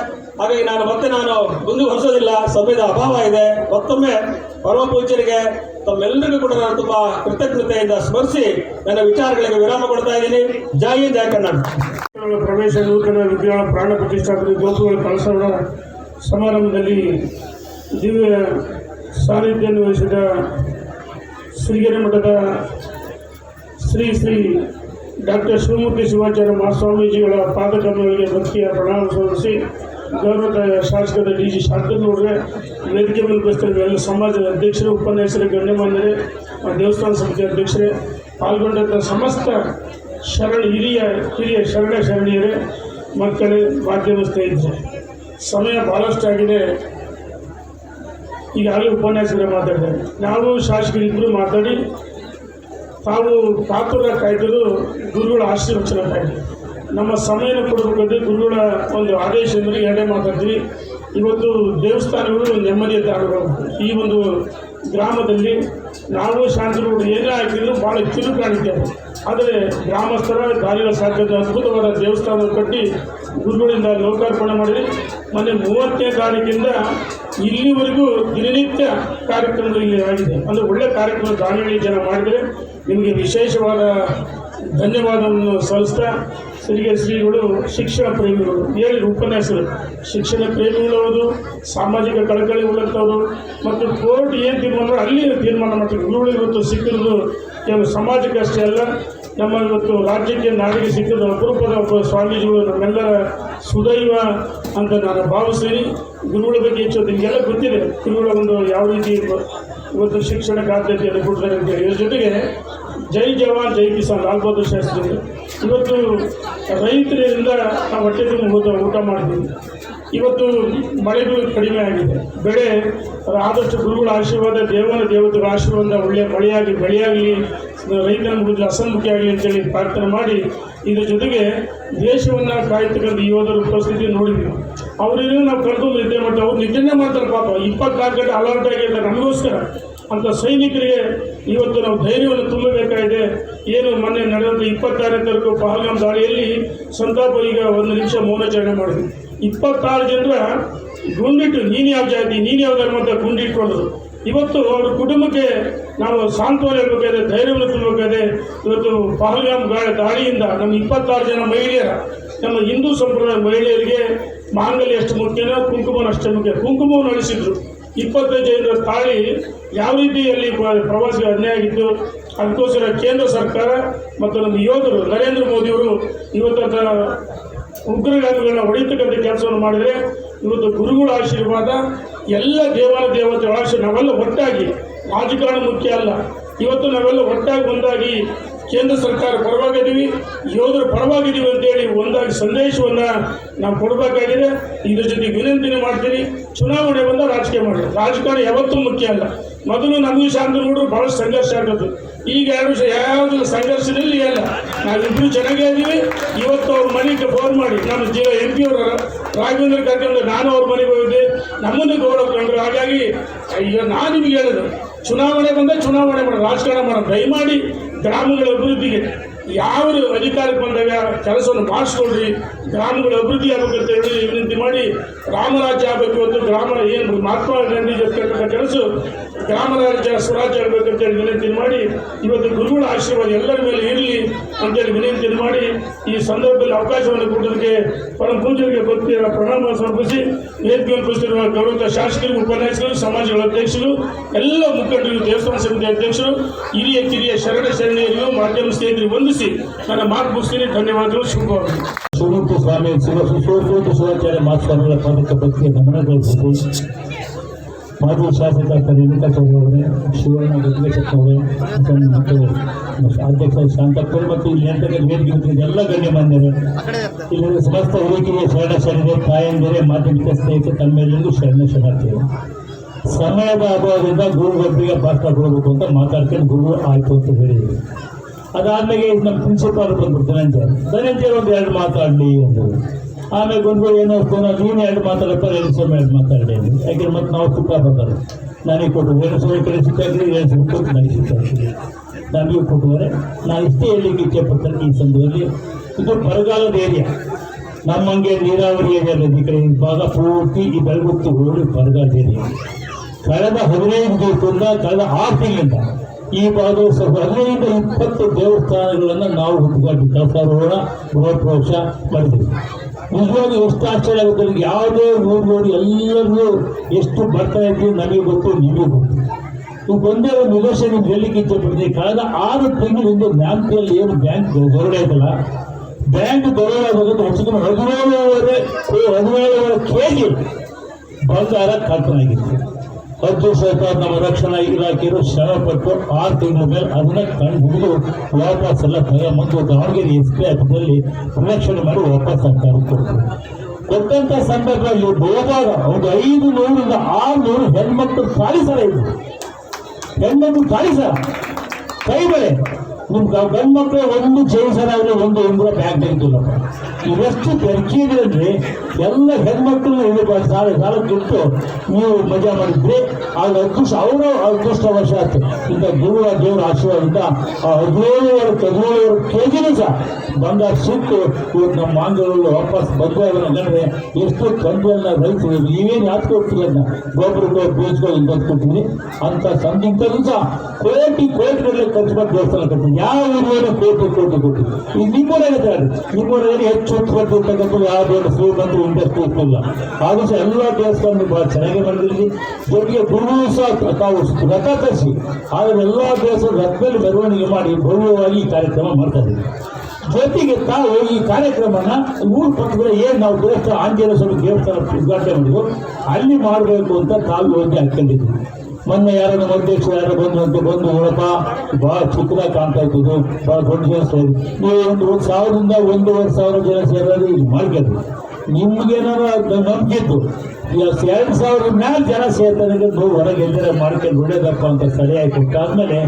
ಹಾಗಾಗಿ ನಾನು ಮತ್ತೆ ನಾನು ಮುಂದುವರಿಸೋದಿಲ್ಲ ಸಮಯದ ಅಭಾವ ಇದೆ. ಮತ್ತೊಮ್ಮೆ ಪರಮ ಪೂಜ್ಯರಿಗೆ ತಮ್ಮೆಲ್ಲರಿಗೂ ಕೂಡ ನಾನು ತುಂಬಾ ಕೃತಜ್ಞತೆಯಿಂದ ಸ್ಮರಿಸಿ ನನ್ನ ವಿಚಾರಗಳಿಗೆ ವಿರಾಮ ಕೊಡ್ತಾ ಇದ್ದೀನಿ. ಜೈ ಹಿಂದ್ ಕರ್ನಾಟಕ. ಪ್ರವೇಶ ನೂತನ ವಿದ್ಯಾಳ ಪ್ರಾಣ ಪ್ರತಿಷ್ಠಾಪನೆ ಗೋಪುಗಳ ಕಳಸವಣ ಸಮಾರಂಭದಲ್ಲಿ ದಿವ್ಯ ಸಾನ್ನಿಧ್ಯವನ್ನು ವಹಿಸಿದ ಶ್ರೀಗಿರಿ ಮಠದ ಶ್ರೀ ಶ್ರೀ ಡಾಕ್ಟರ್ ಶಿವಮೂರ್ತಿ ಶಿವಾಚಾರ್ಯ ಮಹಾಸ್ವಾಮೀಜಿಗಳ ಪಾದಕಮಗಳಿಗೆ ಭಕ್ತಿಯ ಪ್ರಣಾಮ ಸಲ್ಲಿಸಿ ಗೌರವದ ಶಾಸಕರ ಡಿ ಜಿ ಶಾಂತನೂರ್ರೆ ವೇದಿಕೆ ಮೇಲೆ ಎಲ್ಲ ಸಮಾಜದ ಅಧ್ಯಕ್ಷರು ಉಪನ್ಯಾಸರೇ ಗಣ್ಯಮಾನ್ಯರೇ ದೇವಸ್ಥಾನ ಸಮಿತಿ ಅಧ್ಯಕ್ಷರೇ ಪಾಲ್ಗೊಂಡಂಥ ಸಮಸ್ತ ಶರಣ ಹಿರಿಯ ಹಿರಿಯ ಶರಣ ಶರಣಿಯರೇ, ಮಕ್ಕಳೇ ಮಾಧ್ಯಮ ಸ್ನೇಹಿತರೆ ಸಮಯ ಭಾಳಷ್ಟು ಆಗಿದೆ. ಈಗಾಗಲೇ ಉಪನ್ಯಾಸಗಳೇ ಮಾತಾಡಿದ್ದಾರೆ ನಾವು ಶಾಸಕರಿಬ್ಬರು ಮಾತಾಡಿ, ತಾವು ಪಾತ್ರ ಕಾಯ್ದರು ಗುರುಗಳ ಆಶೀರ್ವಚನ ಕಾಯ್ದೆ ನಮ್ಮ ಸಮಯನ ಕೊಡಬೇಕಾದ್ರೆ ಗುರುಗಳ ಒಂದು ಆದೇಶ ಅಂದರೆ ಎರಡೇ ಮಾತಾಡ್ತೀವಿ ಇವತ್ತು ದೇವಸ್ಥಾನಗಳು ನೆಮ್ಮದಿಯ ತಾಣಗಳು. ಈ ಒಂದು ಗ್ರಾಮದಲ್ಲಿ ನಾವು ಶಾಂತರು ಏನೇ ಆಗಿದ್ರು ಭಾಳ ಚಿರು ಕಾಣಿದ್ದೇವೆ ಆದರೆ ಗ್ರಾಮಸ್ಥರ ದಾರಿಗಳ ಸಾಧ್ಯದ ಅದ್ಭುತವಾದ ದೇವಸ್ಥಾನ ಕಟ್ಟಿ ಗುರುಗಳಿಂದ ಲೋಕಾರ್ಪಣೆ ಮಾಡಿ ಮೊನ್ನೆ ಮೂವತ್ತನೇ ತಾರೀಕಿಂದ ಇಲ್ಲಿವರೆಗೂ ದಿನನಿತ್ಯ ಕಾರ್ಯಕ್ರಮಗಳು ಇಲ್ಲಿ ಆಗಿದೆ. ಅಂದರೆ ಒಳ್ಳೆ ಕಾರ್ಯಕ್ರಮ ದಾನಿ ಜನ ಮಾಡಿದರೆ ನಿಮಗೆ ವಿಶೇಷವಾದ ಧನ್ಯವಾದವನ್ನು ಸಲ್ಲಿಸ್ತಾ ಸಿರಿಗೆ ಶ್ರೀಗಳು, ಶಿಕ್ಷಣ ಪ್ರೇಮಿಗಳು ಹೇಳಿ ಉಪನ್ಯಾಸರು ಶಿಕ್ಷಣ ಪ್ರೇಮಿಗಳು ಸಾಮಾಜಿಕ ಕಳಕಳಿ ಉಳ್ಳಂಥವ್ರು ಮತ್ತು ಕೋರ್ಟ್ ಏನು ತೀರ್ಮಾನ ಅಲ್ಲಿ ತೀರ್ಮಾನ ಮಾಡ್ತಾರೆ? ಗುರುಗಳು ಇವತ್ತು ಸಿಕ್ಕಿರೋದು ಕೆಲವು ಸಮಾಜಕ್ಕೆ ಅಷ್ಟೇ ಅಲ್ಲ, ನಮ್ಮ ಇವತ್ತು ರಾಜ್ಯಕ್ಕೆ ನಾಡಿಗೆ ಸಿಕ್ಕಿದ ಅಪರೂಪದ ಒಬ್ಬ ಸ್ವಾಮೀಜಿಗಳು, ನಮ್ಮೆಲ್ಲರ ಸುದೈವ ಅಂತ ನಾನು ಭಾವಿಸ್ತೀನಿ. ಗುರುಗಳ ಬಗ್ಗೆ ಹೆಚ್ಚು ನಿಮಗೆಲ್ಲ ಗೊತ್ತಿದೆ. ಗುರುಗಳ ಒಂದು ಯಾವ ರೀತಿ ಇವತ್ತು ಶಿಕ್ಷಣಕ್ಕೆ ಆದ್ಯತೆಯನ್ನು ಕೊಡ್ತಾರೆ ಅಂತೇಳಿ ಇದ್ರ ಜೊತೆಗೆ ಜೈ ಜವಾನ್, ಜೈ ಕಿಸಾನ್, ಲಾಲ್ ಬಹದ್ದೂರ್ ಶಾಸ್ತ್ರಿ. ಇವತ್ತು ರೈತರಿಂದ ನಾವು ಹೊಟ್ಟೆ ತುಂಬ ಊಟ ಊಟ ಮಾಡ್ತೀವಿ ಇವತ್ತು ಮಳೆಗಳು ಕಡಿಮೆ ಆಗಿದೆ. ಬೆಳೆ ಆದಷ್ಟು ಗುರುಗಳ ಆಶೀರ್ವಾದ ದೇವರ ದೇವತೆಗಳ ಆಶೀರ್ವಾದ ಒಳ್ಳೆಯ ಮಳೆಯಾಗಿ ಬೆಳೆಯಾಗಲಿ ರೈತನ ಮುಗಿದ ಅಸನ್ಮುಖಿ ಆಗಲಿ ಅಂತೇಳಿ ಪ್ರಾರ್ಥನೆ ಮಾಡಿ, ಇದ್ರ ಜೊತೆಗೆ ದೇಶವನ್ನು ಕಾಯ್ತಕ್ಕಂಥ ಯೋಧರ ಉಪಸ್ಥಿತಿ ನೋಡಿದ್ವಿ. ಅವರಿಗೂ ನಾವು ಕರೆದು ನಿದ್ದೆ ಮಾಡ್ತೇವೆ ಅವ್ರು ನಿದ್ದೆನೇ ಮಾಡ್ತಾರೆ ಪಾಪ. ಇಪ್ಪತ್ನಾಲ್ಕು ಗಂಟೆ ಅಲರ್ಟ್ ಆಗಿರ್ತಾರೆ ನಮಗೋಸ್ಕರ ಅಂತ ಸೈನಿಕರಿಗೆ ಇವತ್ತು ನಾವು ಧೈರ್ಯವನ್ನು ತುಂಬಬೇಕಾಗಿದೆ. ಏನು ಮೊನ್ನೆ ನಡೆದಂಥ ಇಪ್ಪತ್ತಾರನೇ ತಾರೀಕು ಪಹಲ್ಗಾಮ್ ದಾಳಿಯಲ್ಲಿ ಸಂತಾಪ ಈಗ ಒಂದು ನಿಮಿಷ ಮೌನಾಚರಣೆ ಮಾಡಿದ್ರು. ಇಪ್ಪತ್ತಾರು ಜನರ ಗುಂಡಿಟ್ಟು, ನೀನು ಯಾವ ಜಾತಿ, ನೀನು ಯಾವ ಧರ್ಮ ಅಂತ ಗುಂಡಿಟ್ಕೊಂಡ್ರು. ಇವತ್ತು ಅವ್ರ ಕುಟುಂಬಕ್ಕೆ ನಾವು ಸಾಂತ್ವನ ಇರಬೇಕಾದ್ರೆ ಧೈರ್ಯವನ್ನು ತುಂಬಬೇಕಾದ್ರೆ ಇವತ್ತು ಪಹಲ್ಗಾಮ್ ದಾಳಿಯಿಂದ ನಮ್ಮ ಇಪ್ಪತ್ತಾರು ಜನ ಮಹಿಳೆಯರ, ನಮ್ಮ ಹಿಂದೂ ಸಂಪ್ರದಾಯ ಮಹಿಳೆಯರಿಗೆ ಮಾಂಗಲ್ಯ ಎಷ್ಟು ಮುಖ್ಯನೋ ಕುಂಕುಮನ ಅಷ್ಟೇ ಮುಖ್ಯ ಕುಂಕುಮವನ್ನು ಅಳಿಸಿದ್ರು ಇಪ್ಪತ್ತೈದು ಜನರ ತಾಳಿ ಯಾವ ರೀತಿಯಲ್ಲಿ ಪ್ರವಾಸಿ ಅನ್ಯಾಯ ಆಗಿತ್ತು, ಅದಕ್ಕೋಸ್ಕರ ಕೇಂದ್ರ ಸರ್ಕಾರ ಮತ್ತು ನಮ್ಮ ಯೋಧರು ನರೇಂದ್ರ ಮೋದಿಯವರು ಇವತ್ತು ಉಗ್ರಗಾಮಿಗಳನ್ನ ಹೊಡೆಯತಕ್ಕಂಥ ಕೆಲಸವನ್ನು ಮಾಡಿದರೆ, ಇವತ್ತು ಗುರುಗಳ ಆಶೀರ್ವಾದ, ಎಲ್ಲ ದೇವಾಲ ದೇವತೆಗಳ ಆಶೀರ್ವಾದ, ನಾವೆಲ್ಲ ಒಟ್ಟಾಗಿ ರಾಜಕಾರಣ ಮುಖ್ಯ ಅಲ್ಲ, ಇವತ್ತು ನಾವೆಲ್ಲ ಒಟ್ಟಾಗಿ ಒಂದಾಗಿ ಕೇಂದ್ರ ಸರ್ಕಾರ ಪರವಾಗಿದ್ದೀವಿ, ಯೋಧರು ಪರವಾಗಿದ್ದೀವಿ ಅಂತೇಳಿ ಒಂದಾಗಿ ಸಂದೇಶವನ್ನು ನಾವು ಕೊಡಬೇಕಾಗಿದೆ. ಇದ್ರ ಜೊತೆ ವಿನಂತಿನೇ ಮಾಡ್ತೀನಿ, ಚುನಾವಣೆ ಬಂದ ರಾಜಕೀಯ ಮಾಡಿ ರಾಜಕಾರಣ ಯಾವತ್ತೂ ಮುಖ್ಯ ಅಲ್ಲ. ಮೊದಲು ನಮಗೂ ನೋಡಿದ್ರು ಭಾಳ ಸಂಘರ್ಷ ಆಗೋದು. ಈಗ ಯಾರು ಯಾವುದು ಸಂಘರ್ಷದಲ್ಲಿ ಅಲ್ಲ. ನಾವಿಬ್ಬರು ಚೆನ್ನಾಗೇ ಇದ್ದೀವಿ. ಇವತ್ತು ಅವ್ರ ಮನೆಗೆ ಫೋನ್ ಮಾಡಿ ನಮ್ಮ ಜಿ ಎಂ ಪಿ ಅವರ ರಾಘವೇಂದ್ರ ಕರ್ಕೊಂಡು ನಾನು ಅವ್ರ ಮನೆಗೆ ಹೋಗಿದ್ದೆ. ನಮ್ಮನ್ನು ಗೌರವ ಕಂಡ್ರು ಹಾಗಾಗಿ ಈಗ ನಾನು ನಿಮ್ಗೆ ಹೇಳಿದ್ರು ಚುನಾವಣೆ ಬಂದ ಚುನಾವಣೆ ಮಾಡಿ ರಾಜಕಾರಣ ಮಾಡೋಣ ದಯಮಾಡಿ ಗ್ರಾಮಗಳ ಅಭಿವೃದ್ಧಿಗೆ ಯಾವ ಅಧಿಕಾರಕ್ಕೆ ಬಂದಾಗ ಕೆಲಸವನ್ನು ಮಾಡಿಸ್ಕೊಳ್ರಿ ಗ್ರಾಮಗಳ ಅಭಿವೃದ್ಧಿ ಆಗಬೇಕು ಅಂತ ಹೇಳಿ ವಿನಂತಿ ಮಾಡಿ ರಾಮರಾಜ್ಯ ಆಗಬೇಕು ಅಂತ ಗ್ರಾಮ ಏನು ಮಹಾತ್ಮ ಗಾಂಧಿ ಅಂತಕ್ಕಂಥ ಕೆಲಸ ಗ್ರಾಮರಾಜ್ಯ ಸ್ವರಾಜ್ಯ ಆಗಬೇಕು ಅಂತೇಳಿ ವಿನಂತಿ ಮಾಡಿ ಇವತ್ತು ಗುರುಗಳ ಆಶೀರ್ವಾದ ಎಲ್ಲರ ಮೇಲೆ ಇರಲಿ ಅಂತೇಳಿ ವಿನಂತಿ ಮಾಡಿ ಈ ಸಂದರ್ಭದಲ್ಲಿ ಅವಕಾಶವನ್ನು ಕೊಡೋದಕ್ಕೆ ಪರಮ ಪೂಜೆಗೆ ಭಕ್ತಿಯ ಪ್ರಣಾಮ ಸಮರ್ಪಿಸಿ ವೇದಿಕೆಯನ್ನು ಕುರಿತಿರುವ ಗೌರವ ಶಾಸಕರು, ಉಪನ್ಯಾಸಕರು, ಸಮಾಜಗಳ ಅಧ್ಯಕ್ಷರು, ಎಲ್ಲ ಮುಖಂಡರು, ದೇವಸ್ಥಾನ ಸಮಿತಿ ಅಧ್ಯಕ್ಷರು, ಹಿರಿಯ ಕಿರಿಯ ಶರಣ ಶರಣೆಯರಿಗೂ ಮಾಧ್ಯಮ ಸ್ನೇಹಿತರಿಗೆ ವಂದಿಸಿ ನನ್ನ ಮಾತು ಮುಗಿಸ್ತೀನಿ. ಧನ್ಯವಾದಗಳು. ಶುಭವಾಗಲಿ ಶಿವಮೂರ್ತಿ ಸ್ವಾಮಿ ಶಿವ ಶಿವಕೋಟಿ ಶಿವಾಚಾರ್ಯ ಮಾಸ್ವಾಮಿಗಳ ಪಾದಕ ಬಗ್ಗೆ ಗಮನಗೊಳಿಸಿದ್ದು ಮಾಜಿ ಶಾಸಕ ರೇಣುಕಾಚಾರ್ಯವರೇ ಶಿವಣ್ಣ ವೆಂಕಟೇಶಪ್ಪವರೇ ಮತ್ತು ಅಧ್ಯಕ್ಷ ಶಾಂತಪ್ಪರು ಮತ್ತು ಇಲ್ಲಿ ಅಂತಕ್ಕಂಥ ವೇದಿಕೆ ಎಲ್ಲ ಗಣ್ಯಮಾನ್ಯರು. ಇಲ್ಲಿ ಸಮಸ್ತ ವೇದಿಕೆಯ ಶರಣ ಶರಣೆ ತಾಯಂದಿರೇ, ಮಾಧ್ಯಮಿಕ ಸ್ನೇಹಿತ ತಮ್ಮೆಲ್ಲರಿಗೂ ಶರಣ ಶರಣಾರ್ಥಿಗಳು. ಸಮಯದ ಅಭಾವದಿಂದ ಗುರುಗೊಬ್ಬರಿಗೆ ಭಾಷಣ ಕೊಡಬೇಕು ಅಂತ ಮಾತಾಡ್ಕೊಂಡು ಗುರು ಆಯಿತು ಅಂತ ಹೇಳಿದ್ರು. ಅದಾದ್ಮೇಲೆ ನಮ್ಮ ಪ್ರಿನ್ಸಿಪಾಲ್ ಬಂದ್ರು ಧನಂಜಯ. ಧನಂಜಯ ಒಂದು ಎರಡು ಮಾತಾಡಲಿ ಅಂದರು. ಆಮೇಲೆ ಬಂದು ಏನೋ ನೀನು ಎರಡು ಮಾತಾಡಪ್ಪ ಸಮಯ ಎರಡು ಅಂದ್ರು. ಯಾಕೆಂದ್ರೆ ಮತ್ತೆ ನಾವು ಸುಖ ಬಂದರು. ನನಗೆ ಕೊಟ್ಟು, ಎರಡು ಸಮಯ ಕಡೆ ಸಿಕ್ಕಾಗಲಿ ಸಮಯ ಕೊಟ್ಟು ನನಗೆ ಸಿಕ್ಕಾಗಲಿ. ನಮಗೆ ಕೊಟ್ಟಿದ್ದಾರೆ ನಾನು ಇಷ್ಟೇ ಹೇಳಲಿಕ್ಕೆ ಇಚ್ಛೆಪಡ್ತೇನೆ ಈ ಸಂದರ್ಭದಲ್ಲಿ. ಇದು ಬರಗಾಲದ ಏರಿಯಾ ನಮ್ಮಂಗೆ ನೀರಾವರಿ ಏರಿಯಾ ಈ ಕಡೆ ಈ ಭಾಗ ಪೂರ್ತಿ ಈ ಬೆಳಗುತ್ತಿ ಹೋಗಿ ಬರಗಾಲದ ಏರಿಯಾ ಕಳೆದ ಹದಿನೈದು ದಿವಸದಿಂದ ಕಳೆದ ಆರು ತಿಂಗಳಿಂದ ಈ ಭಾಗವು ಸ್ವಲ್ಪ ಹದಿನೈದು ಇಪ್ಪತ್ತು ದೇವಸ್ಥಾನಗಳನ್ನು ನಾವು ಉದ್ಘಾಟನೆ ಕೆಲಸ ಗೃಹ ವರ್ಷ ಮಾಡಿದ್ವಿ ನಿಜವಾಗಿ ಎಷ್ಟು ಆಶ್ಚರ್ಯ ಆಗುತ್ತೆ ಯಾವುದೇ ಊರಿನವರು ನೋಡಿ ಎಲ್ಲರಿಗೂ ಎಷ್ಟು ಬರ್ತಾ ಇದ್ವಿ ನಮಗೆ ಗೊತ್ತು, ನಿಮಗೆ ಗೊತ್ತು. ನೀವು ಒಂದೇ ಒಂದು ನಿದರ್ಶನ ನಿಮ್ಗೆ ಹೇಳಲಿಕ್ಕೆ ಇಚ್ಛೆಪಡ್ತೀನಿ. ಕಳೆದ ಆರು ತಿಂಗಳಿಂದ ಬ್ಯಾಂಕಿನಲ್ಲಿ ಏನು ಬ್ಯಾಂಕ್ ದರೋಡೆ ಆಯ್ತಲ್ಲ ಬ್ಯಾಂಕ್ ದರೋಡೆ ಆಗೋದು ಹೆಚ್ಚು ಕಮ್ಮಿ ಹದಿನೇಳುವರೆ ಹದಿನೇಳುವರೆ ಕೆ ಜಿ ಬಂಗಾರ ಕಳ್ತನಾಗಿತ್ತು. ರಾಜ್ಯ ಸರ್ಕಾರ ನಮ್ಮ ರಕ್ಷಣಾ ಇಲಾಖೆಯರು ಶ್ರಮಪಟ್ಟು ಆರು ತಿಂಗಳ ಮೇಲೆ ಅದನ್ನ ಕಂಡು ಹಿಡಿದು ವಾಪಸ್ ಎಲ್ಲ ತಗೊಂಬಂದು ದಾವಣಗೆರೆ ಎಸ್ ಪಿ ಆಫೀಸಲ್ಲಿ ರಕ್ಷಣೆ ಮಾಡಿ ವಾಪಸ್ ಸರ್ಕಾರ ಕೊಡ್ತಾರೆ ಕೊಟ್ಟಂತ ಸಂದರ್ಭದಲ್ಲಿ ಹೋದಾಗ ಒಂದು ಐದು ನೂರಿಂದ ಆರು ನೂರು ಹೆಣ್ಮಕ್ಳು ಖಾಲಿ ಸರ ಇದು ಹೆಣ್ಮಕ್ಳು ಖಾಲಿ ಸರ್ ಕೈ ಬೆಳೆ ನಿಮ್ ಗಂಡ್ ಮಕ್ಕಳು ಒಂದು ಚೇಂಜ್ ಆಗಲಿ ಒಂದು ಉಂಗುರ ಬ್ಯಾಗ್ ತೆಗೆದಿಲ್ಲ. ಇವೆಷ್ಟು ಬೆರ್ಕಿದ್ರಲ್ಲಿ ಎಲ್ಲ ಹೆಣ್ಮಕ್ಳು ಇದು ಸಾಲ ಸಾಲ ಕೊಟ್ಟು ನೀವು ಮಜಾ ಮಾಡಿದ್ರಿ ಆಗ ಅದೃಷ್ಟ, ಅವರು ಅದೃಷ್ಟ ವರ್ಷ ಆಯ್ತು. ಇಂಥ ಗುರುಗಳ ದೇವರ ಆಶೀರ್ವಾದದಿಂದ ಆ ಹದಿನೇಳುವರೆ ಹದಿನೇಳುವರೆ ಕೆ ಜಿನೂ ಸಹ ಬಂದಾಗ ಸಿಕ್ಕು ಇವತ್ತು ನಮ್ಮ ಮಾಂಗಲಲ್ಲಿ ವಾಪಸ್ ಬಂದ್ರೆ ಎಷ್ಟು ಕಂಡುವನ್ನ ರೈತರು ನೀವೇನು ಯಾಕೆ ಕೊಡ್ತೀರಿ ಅದನ್ನ. ಗೊಬ್ಬರಗಳು ಬೀಜಗಳು ಬದುಕೊಡ್ತೀನಿ ಅಂತ ಸಂದಿಗ್ಧರು ಸಹ ಕೋಟಿ ಕೋಟಿಗಳಲ್ಲಿ ಖರ್ಚು ಮಾಡಿ ದೇವಸ್ಥಾನ ಕಟ್ಟಿದ್ರಿ. ಯಾವ ಊರಿನ ಕೋಟು ಕೋಟಿ ಈ ಈಗ ಹೇಳ್ತಾರೆ ನಿಮ್ಮೂರಲ್ಲಿ ಹೆಚ್ಚು ಉತ್ಪತ್ತಿ ಇರ್ತಕ್ಕಂಥ ಯಾವ ದೊಡ್ಡ ಶ್ರೀಮಂತರು ಇಂಡಸ್ಟ್ರಿ ಇರ್ತಿಲ್ಲ ಆದ್ರೂ ಸಹ ಎಲ್ಲ ದೇವಸ್ಥಾನ ಬಹಳ ಚೆನ್ನಾಗಿ ಮಾಡಿದ್ರಿ ಜೊತೆಗೆ ಗುರು ಸಹ ತಾವು ರಥ ತರಿಸಿ ಆದರೆ ಎಲ್ಲ ದೇವಸ್ಥಾನ ರಥದಲ್ಲಿ ಮೆರವಣಿಗೆ ಮಾಡಿ ಭವ್ಯವಾಗಿ ಈ ಕಾರ್ಯಕ್ರಮ ಮಾಡ್ತಾ ಇದ್ದೀವಿ. ಜೊತೆಗೆ ತಾವು ಈ ಕಾರ್ಯಕ್ರಮನ ಊರು ಪಕ್ಕದಲ್ಲಿ ಏನು ನಾವು ದೇವಸ್ಥಾನ, ಆಂಜನೇಯ ಸ್ವಾಮಿ ದೇವಸ್ಥಾನ ಉದ್ಘಾಟನೆ ಮಾಡಿದ್ವು, ಅಲ್ಲಿ ಮಾಡಬೇಕು ಅಂತ ತಾವು ಹೋಗಿ ಹಾಕೊಂಡಿದ್ವಿ ಮೊನ್ನೆ ಯಾರೋ ನಮ್ಮ ಅಧ್ಯಕ್ಷರು ಯಾರೋ ಬಂದು ಅಂತ ಬಂದು ಹೇಳಪ್ಪ ಬಹಳ ಚಿಕ್ಕದಾಗಿ ಕಾಣ್ತಾ ಇದ್ದು ಬಹಳ ದೊಡ್ಡ ಜನ ಸೇರಿ. ನೀವು ಒಂದು ಸಾವಿರದಿಂದ ಒಂದೂವರೆ ಸಾವಿರ ಜನ ಸೇರೋದು ಇದು ಮಾಡ್ಕೊಂಡು ನಿಮ್ಗೇನಾದ್ರು ನಂಬಿಕೆ ಇತ್ತು. ಈಗ ಎರಡು ಸಾವಿರ ಮ್ಯಾಲ ಜನ ಸೇರ್ತಾರೆ ಹೊರಗೆ ಎಲ್ಲರ ಮಾಡ್ಕೊಂಡು ಒಳ್ಳೇದಪ್ಪ ಅಂತ ಸರಿಯಾಗಿ ಕೊಟ್ಟಾದ್ಮೇಲೆ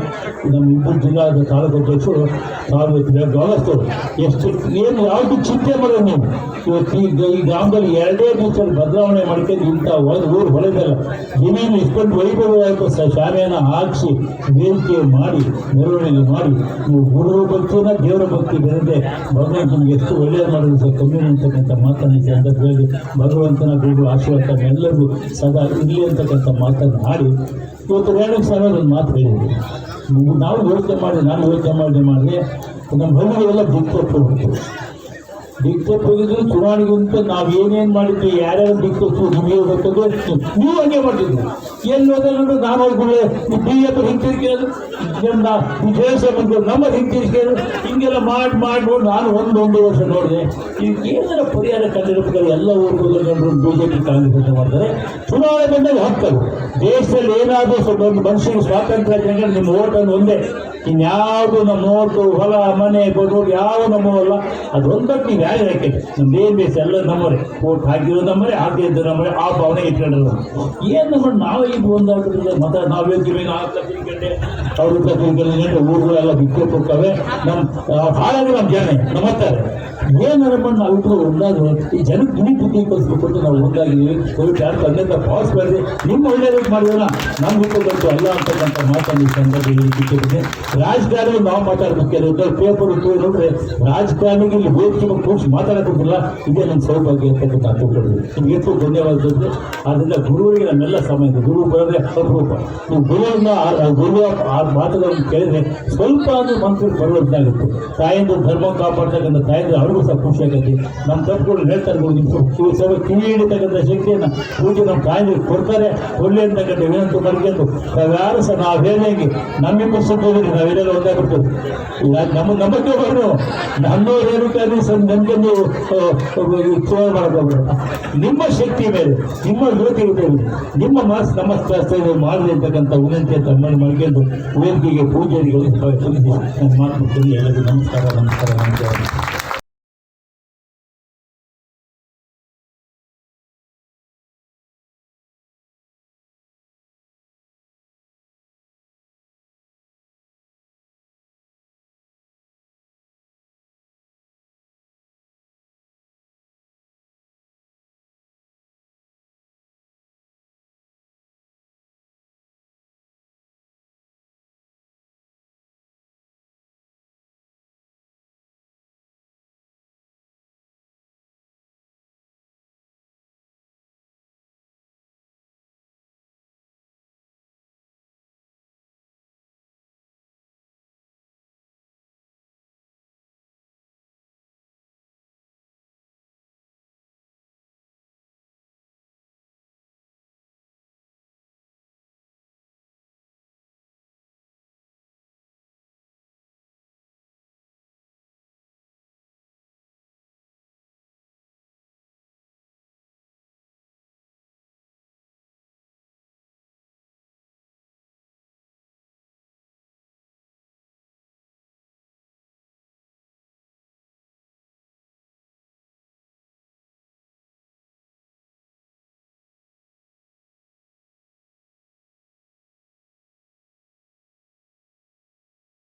ನಮ್ಮ ಇಬ್ಬರು ಜಿಲ್ಲಾದ ತಾಲೂಕು ಅಧ್ಯಕ್ಷರು, ತಾಲೂಕು ಗಮನಿಸ್ತರು ಎಷ್ಟು, ಏನು ಯಾವುದು ಚಿಂತೆ ಮಾಡೋದು ನೀವು. ಇವತ್ತು ಈ ಗ್ರಾಮದಲ್ಲಿ ಎರಡೇ ದಿವಸದಲ್ಲಿ ಬದಲಾವಣೆ ಮಾಡ್ಕೊಂಡು ಇಂಥ ಒಂದು ಊರು ಹೊಳೆದಲ್ಲ ಜಮೀನು ಇಷ್ಟೊಂದು ವೈಭವವಾಗಿ ಶಾಲೆಯನ್ನ ಹಾಕಿಸಿ ವೇದಿಕೆ ಮಾಡಿ, ಮೆರವಣಿಗೆ ಮಾಡಿ, ನೀವು ಗುರು ಭಕ್ತಿನ ದೇವರ ಭಕ್ತಿ ಬೆಳೆದೇ ಭಗವಂತನಿಗೆ ಎಷ್ಟು ಒಳ್ಳೆಯದು ಮಾಡೋದು ಸರ್ ಕಮ್ಮಿ ಅಂತಕ್ಕಂಥ ಮಾತನ್ನ ಸಂದರ್ಭದಲ್ಲಿ ಭಗವಂತನ ಬೇಡು ಆಶೀರ್ವಾದ ಎಲ್ಲರಿಗೂ ಸದಾ ಇರಲಿ ಅಂತಕ್ಕಂಥ ಮಾತನ್ನು ಮಾಡಿ ಇವತ್ತು ಎರಡು ಸಮಯದ ಒಂದು ಮಾತು ಹೇಳಿದ್ರು. ನಾವು ಯೋಚನೆ ಮಾಡಿ, ನಾನು ಯೋಚನೆ ಮಾಡಿ ಮಾಡಿದ್ರೆ ನಮ್ಮ ಹಳ್ಳಿಗೆಲ್ಲ ದಿಕ್ಕೊಟ್ಟು ಹೋಗ್ತೇವೆ ದಿಕ್ಕೊಟ್ಟು ಹೋಗಿದ್ರು ಚುನಾವಣೆಗಿಂತ ನಾವು ಏನೇನು ಮಾಡಿದ್ವಿ, ಯಾರ್ಯಾರು ದಿಕ್ಕೊಟ್ಟು ನಿಮಗೆ ಗೊತ್ತದು ನೀವು ಹಂಗೆ ಮಾಡಿದ್ವಿ ಏನು ಹೋದ್ರೆ ನಾನು ಹೋಗ್ಬಿಡ್ಲೆ ನೀವು ಬಿ ಎಫ್ ಹಿಂಗೆ ತಿರ್ಗಿರೋದು ಜನ ವಿಜಯಸ ಬಂದು ನಮ್ಮ ಹಿಂಗೆ ತಿರ್ಗಿರೋದು ಹಿಂಗೆಲ್ಲ ಮಾಡಿ ಮಾಡಿ ನಾನು ಒಂದು ಒಂದು ವರ್ಷ ನೋಡಿದೆ. ಈಗ ಕೇಂದ್ರ ಪರಿಹಾರ ಕಂಡಿರ್ಬೇಕಾದ್ರೆ ಎಲ್ಲ ಊರುಗಳು ಜನರು ಬಿ ಜೆ ಪಿ ಕಾಂಗ್ರೆಸ್ ಮಾಡ್ತಾರೆ. ಚುನಾವಣೆ ಬಂದಾಗ ಹಕ್ಕರು ದೇಶದಲ್ಲಿ ಏನಾದರೂ ಸ್ವಲ್ಪ ಒಂದು ಮನುಷ್ಯನ ಸ್ವಾತಂತ್ರ್ಯ ಜನಗಳು ನಿಮ್ಮ ಓಟನ್ನು ಒಂದೇ. ಇನ್ಯಾವುದು ನಮ್ಮ ನೋಟು ಹೊಲ, ಮನೆ, ಬಡವರು ಯಾವ ನಮ್ಮವಲ್ಲ ಅದೊಂದಕ್ಕೆ ನೀವು ಯಾರು ಹಾಕಿ? ನಮ್ಮ ಬೇಸ್ ಎಲ್ಲ ನಮ್ಮವರೇ. ಓಟ್ ಹಾಕಿರೋ ನಮ್ಮರೇ ಹಾಕಿದ್ದು ನಮ್ಮರೆ ಆ ಭಾವನೆ ಇಟ್ಕೊಂಡಿರೋದು. ಏನು ನಮ್ಮ ನಾವು ಇದು ಒಂದಾಗ ಮತ, ನಾವು ಆ ನಾವು ತಿಳ್ಕೊಂಡೆ ಅವ್ರ ತಿಳ್ಕೊಂಡೆ ಊರುಗಳೆಲ್ಲ ಬಿಟ್ಟು ಕೊಡ್ತವೆ ನಮ್ಮ ಹಾಳಾಗಿ ನಮ್ಮ ಜನ ನಮ್ಮತ್ತಾರೆ ಏನಾರ ಮಾಡಿ ನಾವು ಇಬ್ಬರು ಒಂದಾದ್ರೆ ಈ ಜನಕ್ಕೆ ಗುಣಿ ಬುದ್ಧಿ ಕಲಿಸ್ಬೇಕು ನಾವು ಒಂದಾಗಿದ್ದೀವಿ ಕೋವಿಡ್ ಯಾರು ಅಲ್ಲಿಂದ ಪಾಸ್ ಬರ್ರಿ ನಿಮ್ಮ ಒಳ್ಳೆಯದಕ್ಕೆ ಮಾಡಿದ್ರೆ ನಮ್ಮ ಹಿಡ್ಕೊಬೇಕು ಅಲ್ಲ? ಅಂತಕ್ಕಂಥ ಮಾತನ್ನು ಈ ಸಂದರ್ಭದಲ್ಲಿ ಬಿಟ್ಟಿದ್ದೀನಿ. ರಾಜಕಾರಣಿ ನಾವು ಮಾತಾಡ್ಬೇಕು ಕೆಲವು ಪೇಪರ್ ನೋಡ್ರೆ, ರಾಜಕಾರಣಿಗೆ ಇಲ್ಲಿ ಮೇಲೆ ಕೂರಿಸಿ ಮಾತಾಡೋದಿಲ್ಲ ಇದೇ ನನ್ನ ಸೌಭಾಗ್ಯ ಅಂತಕ್ಕಂಥ ತಿಳ್ಕೊಂಡಿದ್ವಿ ನಿಮ್ಗೆ ಎಷ್ಟು ಧನ್ಯವಾದ ಜೊತೆ. ಆದ್ದರಿಂದ ಗುರುವಿಗೆ ನಮ್ಮೆಲ್ಲ ಸಮಯ ಗುರು ಬರೋದೇ ಅಪರೂಪ. ನೀವು ಗುರುವನ್ನ ಆ ಮಾತುಗಳನ್ನು ಕೇಳಿದ್ರೆ ಸ್ವಲ್ಪ ಅದು ಮನಸ್ಸು ಬರುವಂತಾಗುತ್ತೆ ತಾಯಿಂದ ಧರ್ಮ ಕಾಪಾಡ್ತಕ್ಕಂಥ ತಾಯಿಂದ ಅವ್ರಿಗೂ ಸಹ ಖುಷಿ ಆಗುತ್ತೆ. ನಮ್ಮ ತಪ್ಪುಗಳು ಹೇಳ್ತಾರೆ ನೋಡಿ ನಿಮ್ಮ ಕಿವಿ ಸೇವೆ ಕಿವಿ ಹಿಡಿತಕ್ಕಂಥ ಶಕ್ತಿಯನ್ನು ಪೂಜೆ ನಮ್ಮ ತಾಯಿ ಕೊಡ್ತಾರೆ. ಒಳ್ಳೆ ಅಂತಕ್ಕಂಥ ವಿನಂತಿ ಮಾಡ್ಕೊಂಡು ನಾವ್ಯಾರು ಸಹ ನಾವು ಹೇಳಿ ನಮ್ಮಿಬ್ಬರು ಸುತ್ತೋದ್ರಿ ನಾವೆಲ್ಲ ಒಂದಾಗಿರ್ತದೆ ನಮ್ಮ ನಂಬಕ್ಕೆ ಬರೋ ನನ್ನವ್ರು ಏನಕ್ಕಾಗಿ ಸರ್ ನಮಗೆ ನೀವು ಚೇರ್ ಮಾಡೋದು ನಿಮ್ಮ ಶಕ್ತಿ ಮೇಲೆ, ನಿಮ್ಮ ಯುವತಿ ಮೇಲೆ, ನಿಮ್ಮ ಮಾಸ್ ನಮ್ಮ ಮಾಡಲಿ ಅಂತಕ್ಕಂಥ ವಿನಂತಿ ಮಾಡಿ ಮಾಡ್ಕೊಂಡು ವೇದಿಕೆಗೆ ನನ್ನ ಮಾತು ಎಲ್ಲರಿಗೂ ನಮಸ್ಕಾರ ನಮಸ್ಕಾರ ನಮಸ್ಕಾರ.